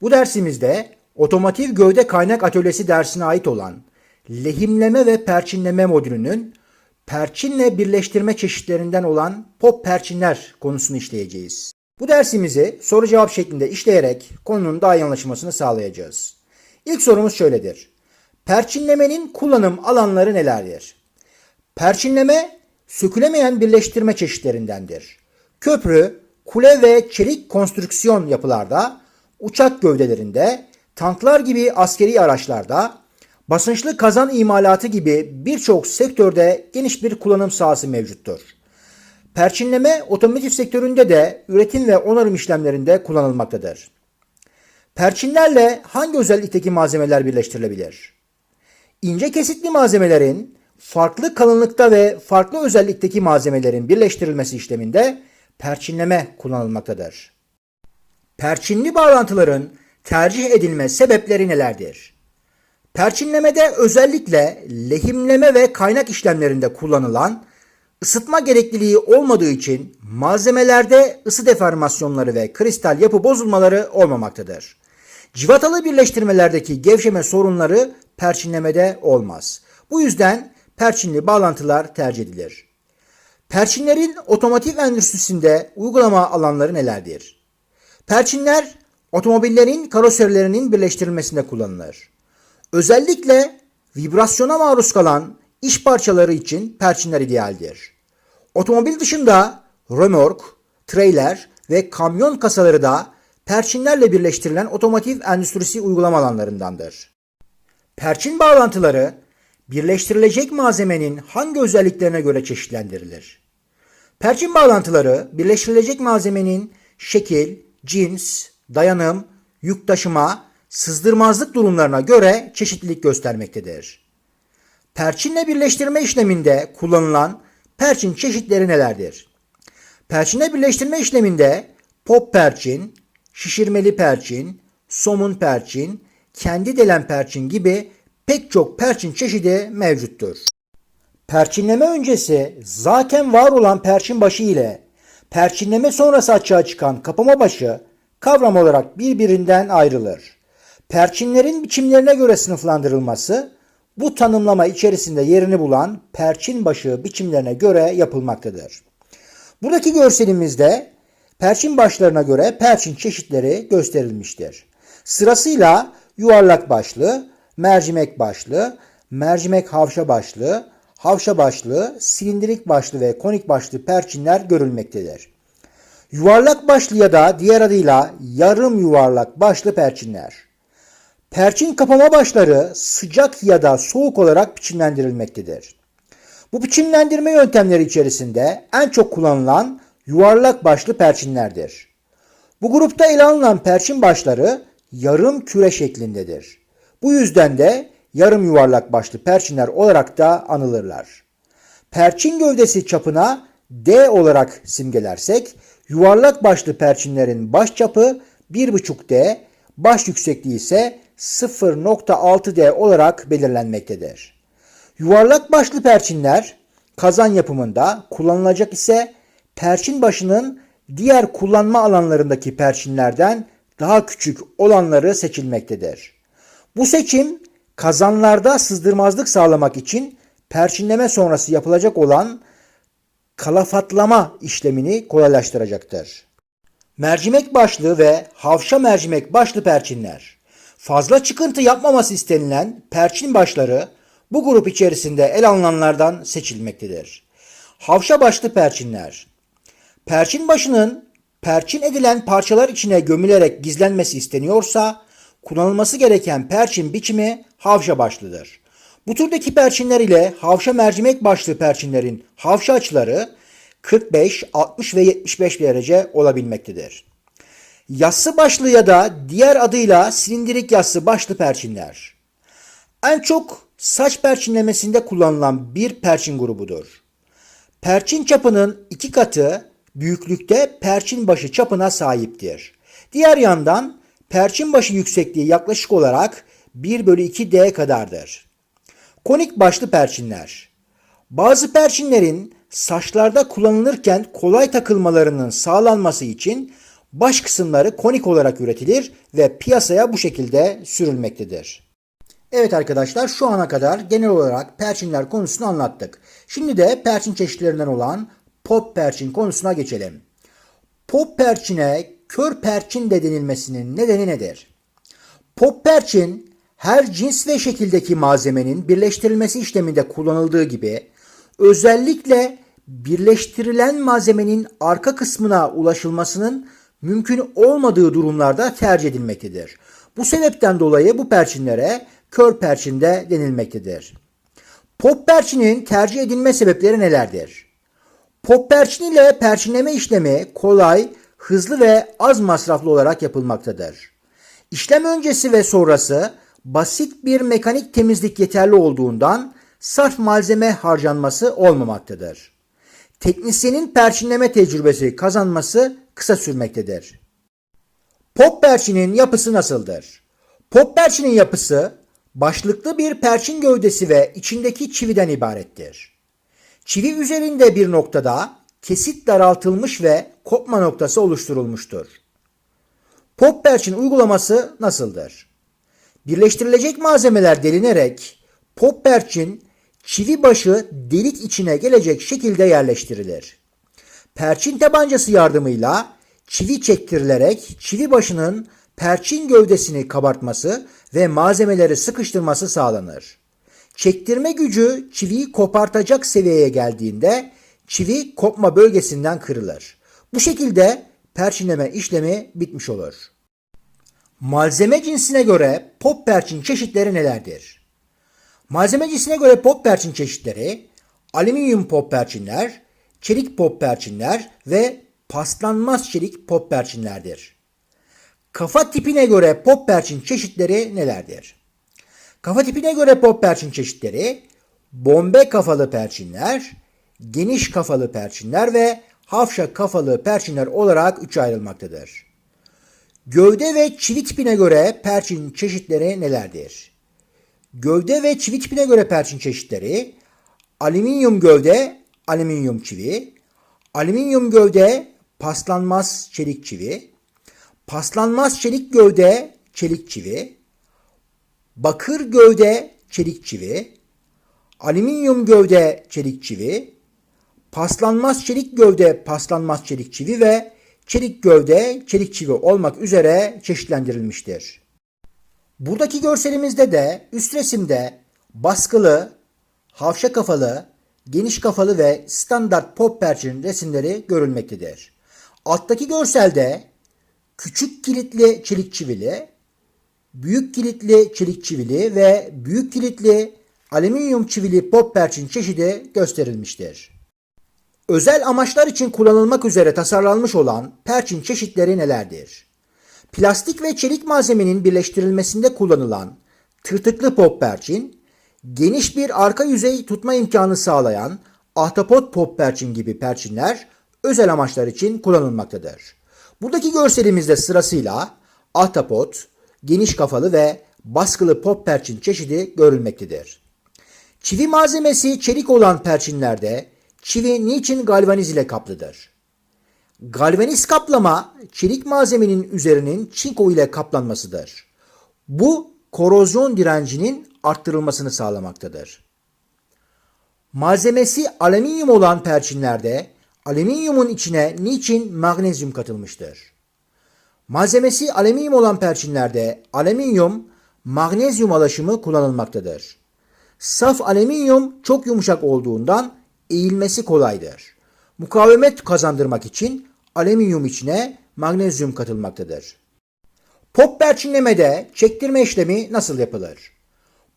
Bu dersimizde otomotiv gövde kaynak atölyesi dersine ait olan lehimleme ve perçinleme modülünün perçinle birleştirme çeşitlerinden olan pop perçinler konusunu işleyeceğiz. Bu dersimizi soru cevap şeklinde işleyerek konunun daha iyi anlaşılmasını sağlayacağız. İlk sorumuz şöyledir. Perçinlemenin kullanım alanları nelerdir? Perçinleme sökülemeyen birleştirme çeşitlerindendir. Köprü, kule ve çelik konstrüksiyon yapılarda, uçak gövdelerinde, tanklar gibi askeri araçlarda, basınçlı kazan imalatı gibi birçok sektörde geniş bir kullanım sahası mevcuttur. Perçinleme otomotiv sektöründe de üretim ve onarım işlemlerinde kullanılmaktadır. Perçinlerle hangi özellikteki malzemeler birleştirilebilir? İnce kesitli malzemelerin farklı kalınlıkta ve farklı özellikteki malzemelerin birleştirilmesi işleminde perçinleme kullanılmaktadır. Perçinli bağlantıların tercih edilme sebepleri nelerdir? Perçinlemede özellikle lehimleme ve kaynak işlemlerinde kullanılan ısıtma gerekliliği olmadığı için malzemelerde ısı deformasyonları ve kristal yapı bozulmaları olmamaktadır. Civatalı birleştirmelerdeki gevşeme sorunları perçinlemede olmaz. Bu yüzden perçinli bağlantılar tercih edilir. Perçinlerin otomotiv endüstrisinde uygulama alanları nelerdir? Perçinler otomobillerin karoserilerinin birleştirilmesinde kullanılır. Özellikle vibrasyona maruz kalan iş parçaları için perçinler idealdir. Otomobil dışında römork, trailer ve kamyon kasaları da perçinlerle birleştirilen otomotiv endüstrisi uygulama alanlarındandır. Perçin bağlantıları birleştirilecek malzemenin hangi özelliklerine göre çeşitlendirilir? Perçin bağlantıları birleştirilecek malzemenin şekil, cins, dayanım, yük taşıma, sızdırmazlık durumlarına göre çeşitlilik göstermektedir. Perçinle birleştirme işleminde kullanılan perçin çeşitleri nelerdir? Perçinle birleştirme işleminde pop perçin, şişirmeli perçin, somun perçin, kendi delen perçin gibi pek çok perçin çeşidi mevcuttur. Perçinleme öncesi zaten var olan perçin başı ile perçinleme sonrası açığa çıkan kapama başı kavram olarak birbirinden ayrılır. Perçinlerin biçimlerine göre sınıflandırılması bu tanımlama içerisinde yerini bulan perçin başı biçimlerine göre yapılmaktadır. Buradaki görselimizde perçin başlarına göre perçin çeşitleri gösterilmiştir. Sırasıyla yuvarlak başlı, mercimek başlı, mercimek havşa başlı, havşa başlı, silindirik başlı ve konik başlı perçinler görülmektedir. Yuvarlak başlı ya da diğer adıyla yarım yuvarlak başlı perçinler. Perçin kapama başları sıcak ya da soğuk olarak biçimlendirilmektedir. Bu biçimlendirme yöntemleri içerisinde en çok kullanılan yuvarlak başlı perçinlerdir. Bu grupta ele alınan perçin başları yarım küre şeklindedir. Bu yüzden de yarım yuvarlak başlı perçinler olarak da anılırlar. Perçin gövdesi çapına D olarak simgelersek yuvarlak başlı perçinlerin baş çapı 1,5D, baş yüksekliği ise 0.6D olarak belirlenmektedir. Yuvarlak başlı perçinler kazan yapımında kullanılacak ise perçin başının diğer kullanma alanlarındaki perçinlerden daha küçük olanları seçilmektedir. Bu seçim kazanlarda sızdırmazlık sağlamak için perçinleme sonrası yapılacak olan kalafatlama işlemini kolaylaştıracaktır. Mercimek başlı ve havşa mercimek başlı perçinler. Fazla çıkıntı yapmaması istenilen perçin başları bu grup içerisinde el alınanlardan seçilmektedir. Havşa başlı perçinler. Perçin başının perçin edilen parçalar içine gömülerek gizlenmesi isteniyorsa kullanılması gereken perçin biçimi havşa başlıdır. Bu türdeki perçinler ile havşa mercimek başlı perçinlerin havşa açıları 45, 60 ve 75 derece olabilmektedir. Yassı başlı ya da diğer adıyla silindirik yassı başlı perçinler. En çok saç perçinlemesinde kullanılan bir perçin grubudur. Perçin çapının iki katı büyüklükte perçin başı çapına sahiptir. Diğer yandan perçin başı yüksekliği yaklaşık olarak 1 bölü 2 D kadardır. Konik başlı perçinler. Bazı perçinlerin saçlarda kullanılırken kolay takılmalarının sağlanması için Baş kısımları konik olarak üretilir ve piyasaya bu şekilde sürülmektedir. Evet arkadaşlar şu ana kadar genel olarak perçinler konusunu anlattık. Şimdi de perçin çeşitlerinden olan pop perçin konusuna geçelim. Pop perçine kör perçin de denilmesinin nedeni nedir? Pop perçin her cins ve şekildeki malzemenin birleştirilmesi işleminde kullanıldığı gibi özellikle birleştirilen malzemenin arka kısmına ulaşılmasının mümkün olmadığı durumlarda tercih edilmektedir. Bu sebepten dolayı bu perçinlere kör perçin de denilmektedir. Pop perçinin tercih edilme sebepleri nelerdir? Pop perçin ile perçinleme işlemi kolay, hızlı ve az masraflı olarak yapılmaktadır. İşlem öncesi ve sonrası basit bir mekanik temizlik yeterli olduğundan sarf malzeme harcanması olmamaktadır. Teknisyenin perçinleme tecrübesi kazanması kısa sürmektedir. Pop perçinin yapısı nasıldır? Pop perçinin yapısı başlıklı bir perçin gövdesi ve içindeki çividen ibarettir. Çivi üzerinde bir noktada kesit daraltılmış ve kopma noktası oluşturulmuştur. Pop perçin uygulaması nasıldır? Birleştirilecek malzemeler delinerek pop perçin çivi başı delik içine gelecek şekilde yerleştirilir. Perçin tabancası yardımıyla çivi çektirilerek çivi başının perçin gövdesini kabartması ve malzemeleri sıkıştırması sağlanır. Çektirme gücü çiviyi kopartacak seviyeye geldiğinde çivi kopma bölgesinden kırılır. Bu şekilde perçinleme işlemi bitmiş olur. Malzeme cinsine göre pop perçin çeşitleri nelerdir? Malzeme cinsine göre pop perçin çeşitleri alüminyum pop perçinler, çelik pop perçinler ve paslanmaz çelik pop perçinlerdir. Kafa tipine göre pop perçin çeşitleri nelerdir? Kafa tipine göre pop perçin çeşitleri bombe kafalı perçinler, geniş kafalı perçinler ve hafşa kafalı perçinler olarak üçe ayrılmaktadır. Gövde ve çivi tipine göre perçin çeşitleri nelerdir? Gövde ve çivi tipine göre perçin çeşitleri alüminyum gövde, alüminyum çivi, alüminyum gövde, paslanmaz çelik çivi, paslanmaz çelik gövde, çelik çivi, bakır gövde, çelik çivi, alüminyum gövde, çelik çivi, paslanmaz çelik gövde, paslanmaz çelik çivi ve çelik gövde, çelik çivi olmak üzere çeşitlendirilmiştir. Buradaki görselimizde de üst resimde baskılı, havşa kafalı, geniş kafalı ve standart pop perçin resimleri görülmektedir. Alttaki görselde küçük kilitli çelik çivili, büyük kilitli çelik çivili ve büyük kilitli alüminyum çivili pop perçin çeşidi gösterilmiştir. Özel amaçlar için kullanılmak üzere tasarlanmış olan perçin çeşitleri nelerdir? Plastik ve çelik malzemenin birleştirilmesinde kullanılan tırtıklı pop perçin, geniş bir arka yüzey tutma imkanı sağlayan ahtapot pop perçin gibi perçinler özel amaçlar için kullanılmaktadır. Buradaki görselimizde sırasıyla ahtapot, geniş kafalı ve baskılı pop perçin çeşidi görülmektedir. Çivi malzemesi çelik olan perçinlerde çivi niçin galvaniz ile kaplıdır? Galvaniz kaplama çelik malzemenin üzerinin çinko ile kaplanmasıdır. Bu korozyon direncinin arttırılmasını sağlamaktadır. Malzemesi alüminyum olan perçinlerde alüminyumun içine niçin magnezyum katılmıştır? Malzemesi alüminyum olan perçinlerde alüminyum magnezyum alaşımı kullanılmaktadır. Saf alüminyum çok yumuşak olduğundan eğilmesi kolaydır. Mukavemet kazandırmak için alüminyum içine magnezyum katılmaktadır. Pop perçinlemede çektirme işlemi nasıl yapılır?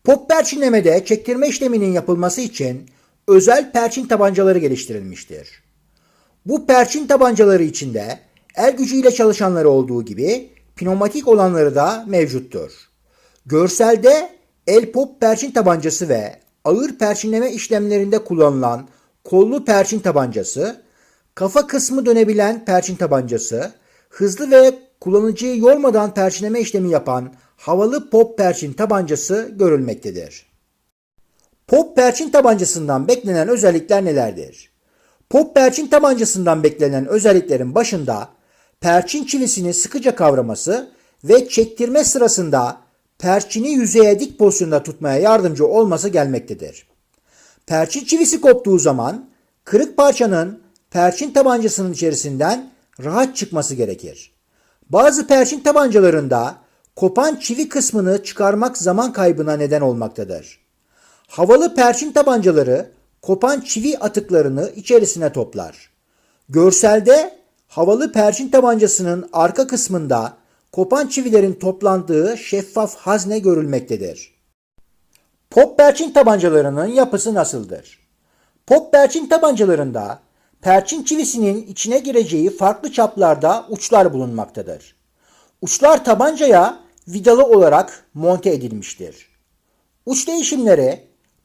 Pop perçinlemede çektirme işleminin yapılması için özel perçin tabancaları geliştirilmiştir. Bu perçin tabancaları içinde el gücüyle çalışanları olduğu gibi pneumatik olanları da mevcuttur. Görselde el pop perçin tabancası ve ağır perçinleme işlemlerinde kullanılan kollu perçin tabancası, kafa kısmı dönebilen perçin tabancası, hızlı ve kullanıcıyı yormadan perçinleme işlemi yapan havalı pop perçin tabancası görülmektedir. Pop perçin tabancasından beklenen özellikler nelerdir? Pop perçin tabancasından beklenen özelliklerin başında perçin çivisini sıkıca kavraması ve çektirme sırasında perçini yüzeye dik pozisyonda tutmaya yardımcı olması gelmektedir. Perçin çivisi koptuğu zaman kırık parçanın perçin tabancasının içerisinden rahat çıkması gerekir. Bazı perçin tabancalarında kopan çivi kısmını çıkarmak zaman kaybına neden olmaktadır. Havalı perçin tabancaları kopan çivi atıklarını içerisine toplar. Görselde havalı perçin tabancasının arka kısmında kopan çivilerin toplandığı şeffaf hazne görülmektedir. Pop perçin tabancalarının yapısı nasıldır? Pop perçin tabancalarında perçin çivisinin içine gireceği farklı çaplarda uçlar bulunmaktadır. Uçlar tabancaya vidalı olarak monte edilmiştir. Uç değişimleri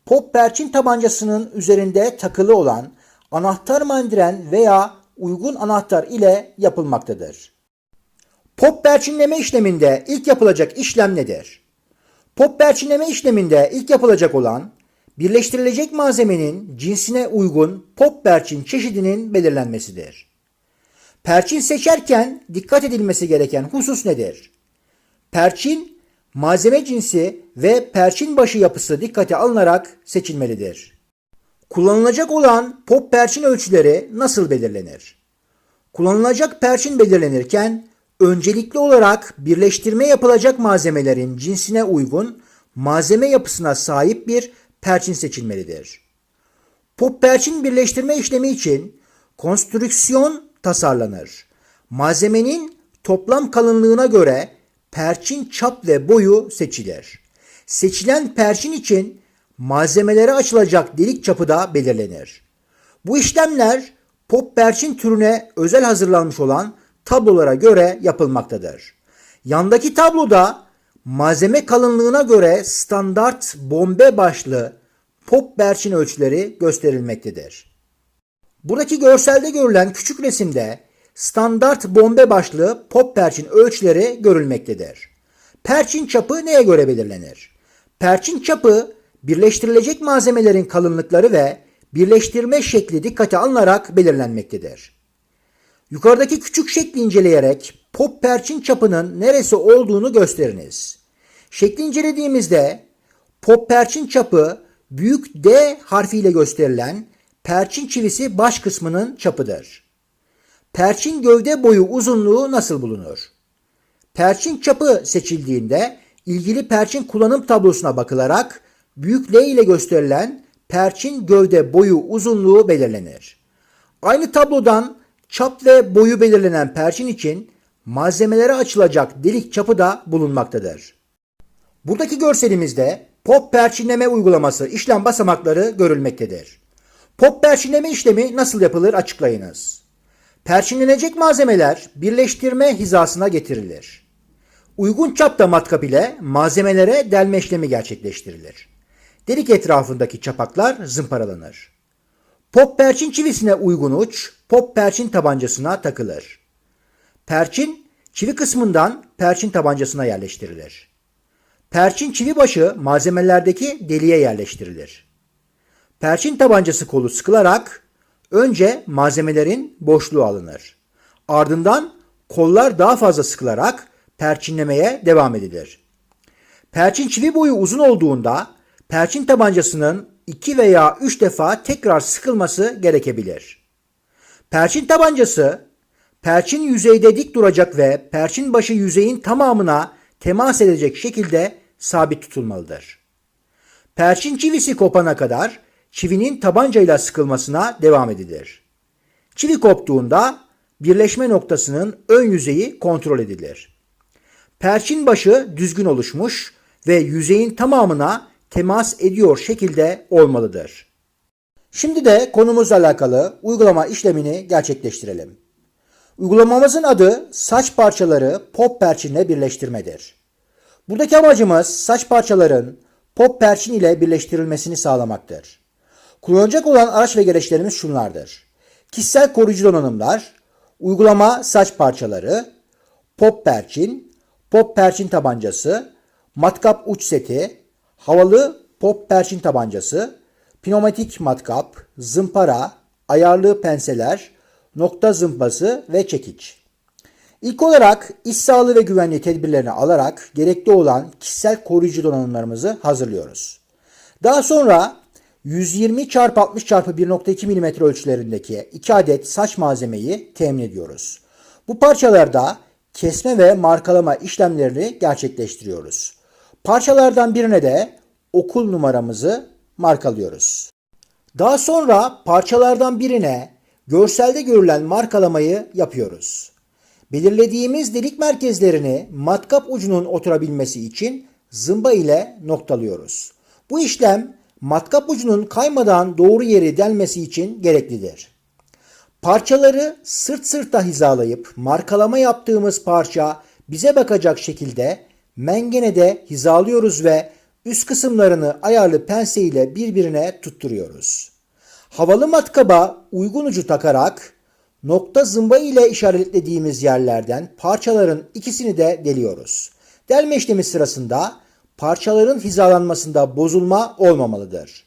pop perçin tabancasının üzerinde takılı olan anahtar mandiren veya uygun anahtar ile yapılmaktadır. Pop perçinleme işleminde ilk yapılacak işlem nedir? Pop perçinleme işleminde ilk yapılacak olan birleştirilecek malzemenin cinsine uygun pop perçin çeşidinin belirlenmesidir. Perçin seçerken dikkat edilmesi gereken husus nedir? Perçin, malzeme cinsi ve perçin başı yapısı dikkate alınarak seçilmelidir. Kullanılacak olan pop perçin ölçüleri nasıl belirlenir? Kullanılacak perçin belirlenirken öncelikli olarak birleştirme yapılacak malzemelerin cinsine uygun malzeme yapısına sahip bir perçin seçilmelidir. Pop perçin birleştirme işlemi için konstrüksiyon tasarlanır. Malzemenin toplam kalınlığına göre perçin çap ve boyu seçilir. Seçilen perçin için malzemelere açılacak delik çapı da belirlenir. Bu işlemler pop perçin türüne özel hazırlanmış olan tablolara göre yapılmaktadır. Yandaki tabloda malzeme kalınlığına göre standart bombe başlı pop perçin ölçüleri gösterilmektedir. Buradaki görselde görülen küçük resimde standart bombe başlı pop perçin ölçüleri görülmektedir. Perçin çapı neye göre belirlenir? Perçin çapı birleştirilecek malzemelerin kalınlıkları ve birleştirme şekli dikkate alınarak belirlenmektedir. Yukarıdaki küçük şekli inceleyerek pop perçin çapının neresi olduğunu gösteriniz. Şekli incelediğimizde pop perçin çapı büyük D harfiyle gösterilen perçin çivisi baş kısmının çapıdır. Perçin gövde boyu uzunluğu nasıl bulunur? Perçin çapı seçildiğinde ilgili perçin kullanım tablosuna bakılarak büyük L ile gösterilen perçin gövde boyu uzunluğu belirlenir. Aynı tablodan çap ve boyu belirlenen perçin için malzemelere açılacak delik çapı da bulunmaktadır. Buradaki görselimizde pop perçinleme uygulaması işlem basamakları görülmektedir. Pop perçinleme işlemi nasıl yapılır açıklayınız. Perçinlenecek malzemeler birleştirme hizasına getirilir. Uygun çapta matkap ile malzemelere delme işlemi gerçekleştirilir. Delik etrafındaki çapaklar zımparalanır. Pop perçin çivisine uygun uç pop perçin tabancasına takılır. Perçin çivi kısmından perçin tabancasına yerleştirilir. Perçin çivi başı malzemelerdeki deliğe yerleştirilir. Perçin tabancası kolu sıkılarak önce malzemelerin boşluğu alınır. Ardından kollar daha fazla sıkılarak perçinlemeye devam edilir. Perçin çivi boyu uzun olduğunda perçin tabancasının 2 veya 3 defa tekrar sıkılması gerekebilir. Perçin tabancası perçin yüzeyde dik duracak ve perçin başı yüzeyin tamamına temas edecek şekilde sabit tutulmalıdır. Perçin çivisi kopana kadar çivinin tabancayla sıkılmasına devam edilir. Çivi koptuğunda birleşme noktasının ön yüzeyi kontrol edilir. Perçin başı düzgün oluşmuş ve yüzeyin tamamına temas ediyor şekilde olmalıdır. Şimdi de konumuzla alakalı uygulama işlemini gerçekleştirelim. Uygulamamızın adı saç parçaları pop perçinle birleştirmedir. Buradaki amacımız saç parçaların pop perçin ile birleştirilmesini sağlamaktır. Kullanılacak olan araç ve gereçlerimiz şunlardır. Kişisel koruyucu donanımlar, uygulama saç parçaları, pop perçin, pop perçin tabancası, matkap uç seti, havalı pop perçin tabancası, pneumatik matkap, zımpara, ayarlı penseler, nokta zımpası ve çekiç. İlk olarak iş sağlığı ve güvenliği tedbirlerini alarak gerekli olan kişisel koruyucu donanımlarımızı hazırlıyoruz. Daha sonra 120 x 60 x 1.2 mm ölçülerindeki 2 adet saç malzemeyi temin ediyoruz. Bu parçalarda kesme ve markalama işlemlerini gerçekleştiriyoruz. Parçalardan birine de okul numaramızı markalıyoruz. Daha sonra parçalardan birine görselde görülen markalamayı yapıyoruz. Belirlediğimiz delik merkezlerini matkap ucunun oturabilmesi için zımba ile noktalıyoruz. Bu işlem matkap ucunun kaymadan doğru yere delmesi için gereklidir. Parçaları sırt sırta hizalayıp markalama yaptığımız parça bize bakacak şekilde mengenede hizalıyoruz ve üst kısımlarını ayarlı pense ile birbirine tutturuyoruz. Havalı matkaba uygun ucu takarak nokta zımba ile işaretlediğimiz yerlerden parçaların ikisini de deliyoruz. Delme işlemi sırasında parçaların hizalanmasında bozulma olmamalıdır.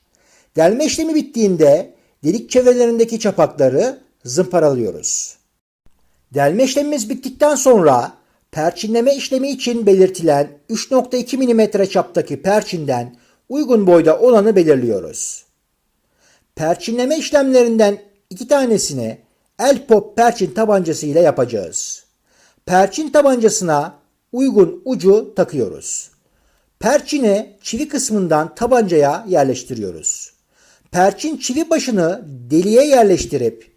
Delme işlemi bittiğinde delik çevrelerindeki çapakları zımparalıyoruz. Delme işlemimiz bittikten sonra perçinleme işlemi için belirtilen 3.2 mm çaptaki perçinden uygun boyda olanı belirliyoruz. Perçinleme işlemlerinden iki tanesini el pop perçin tabancası ile yapacağız. Perçin tabancasına uygun ucu takıyoruz. Perçini çivi kısmından tabancaya yerleştiriyoruz. Perçin çivi başını deliğe yerleştirip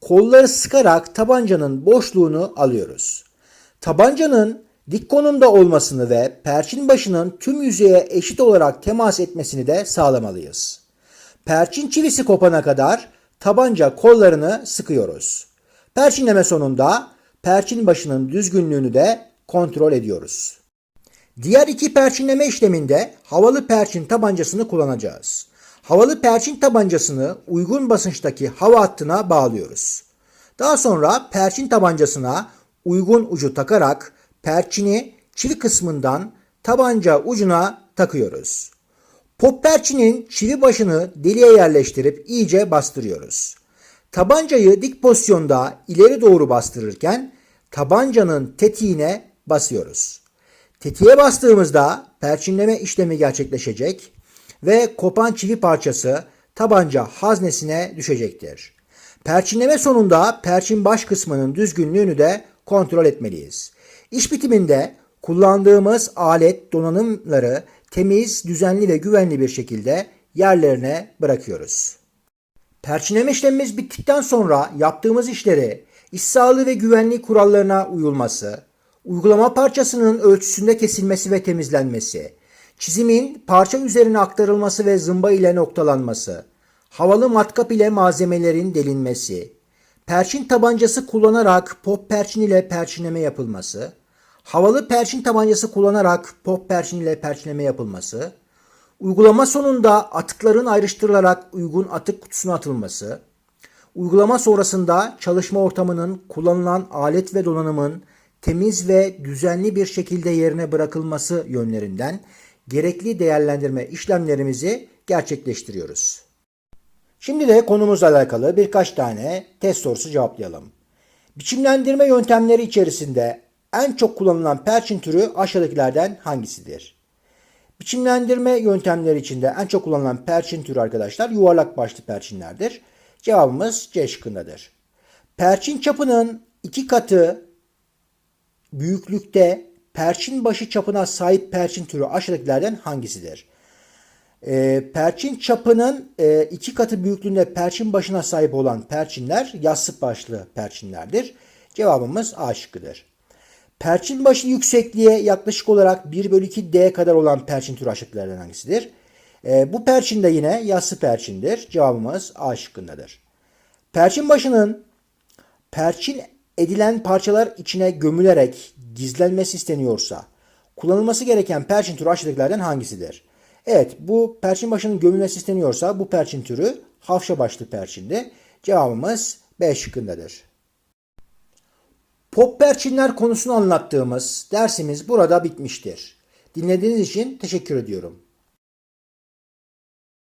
kolları sıkarak tabancanın boşluğunu alıyoruz. Tabancanın dik konumda olmasını ve perçin başının tüm yüzeye eşit olarak temas etmesini de sağlamalıyız. Perçin çivisi kopana kadar tabanca kollarını sıkıyoruz. Perçinleme sonunda perçin başının düzgünlüğünü de kontrol ediyoruz. Diğer iki perçinleme işleminde havalı perçin tabancasını kullanacağız. Havalı perçin tabancasını uygun basınçtaki hava hattına bağlıyoruz. Daha sonra perçin tabancasına uygun ucu takarak perçini çivi kısmından tabanca ucuna takıyoruz. Pop perçinin çivi başını deliğe yerleştirip iyice bastırıyoruz. Tabancayı dik pozisyonda ileri doğru bastırırken tabancanın tetiğine basıyoruz. Tetiğe bastığımızda perçinleme işlemi gerçekleşecek ve kopan çivi parçası tabanca haznesine düşecektir. Perçinleme sonunda perçin baş kısmının düzgünlüğünü de kontrol etmeliyiz. İş bitiminde kullandığımız alet donanımları temiz, düzenli ve güvenli bir şekilde yerlerine bırakıyoruz. Perçinleme işlemimiz bittikten sonra yaptığımız işleri iş sağlığı ve güvenlik kurallarına uyulması, uygulama parçasının ölçüsünde kesilmesi ve temizlenmesi, çizimin parça üzerine aktarılması ve zımba ile noktalanması, havalı matkap ile malzemelerin delinmesi, perçin tabancası kullanarak pop perçin ile perçinleme yapılması, havalı perçin tabancası kullanarak pop perçin ile perçinleme yapılması, uygulama sonunda atıkların ayrıştırılarak uygun atık kutusuna atılması, uygulama sonrasında çalışma ortamının kullanılan alet ve donanımın temiz ve düzenli bir şekilde yerine bırakılması yönlerinden gerekli değerlendirme işlemlerimizi gerçekleştiriyoruz. Şimdi de konumuzla alakalı birkaç tane test sorusu cevaplayalım. Biçimlendirme yöntemleri içerisinde en çok kullanılan perçin türü aşağıdakilerden hangisidir? Biçimlendirme yöntemleri içinde en çok kullanılan perçin türü arkadaşlar yuvarlak başlı perçinlerdir. Cevabımız C şıkkındadır. Perçin çapının iki katı büyüklükte perçin başı çapına sahip perçin türü aşağıdakilerden hangisidir? E, perçin çapının e, iki katı büyüklüğünde perçin başına sahip olan perçinler yassı başlı perçinlerdir. Cevabımız A şıkkıdır. Perçin başı yüksekliğe yaklaşık olarak 1 bölü 2 D kadar olan perçin türü aşağıdakilerden hangisidir? E, bu perçin de yine yassı perçindir. Cevabımız A şıkkındadır. Perçin başının perçin edilen parçalar içine gömülerek gizlenmesi isteniyorsa kullanılması gereken perçin türü aşağıdakilerden hangisidir? Evet bu perçin başının gömülmesi isteniyorsa bu perçin türü hafşa başlı perçindi. Cevabımız B şıkkındadır. Pop perçinler konusunu anlattığımız dersimiz burada bitmiştir. Dinlediğiniz için teşekkür ediyorum.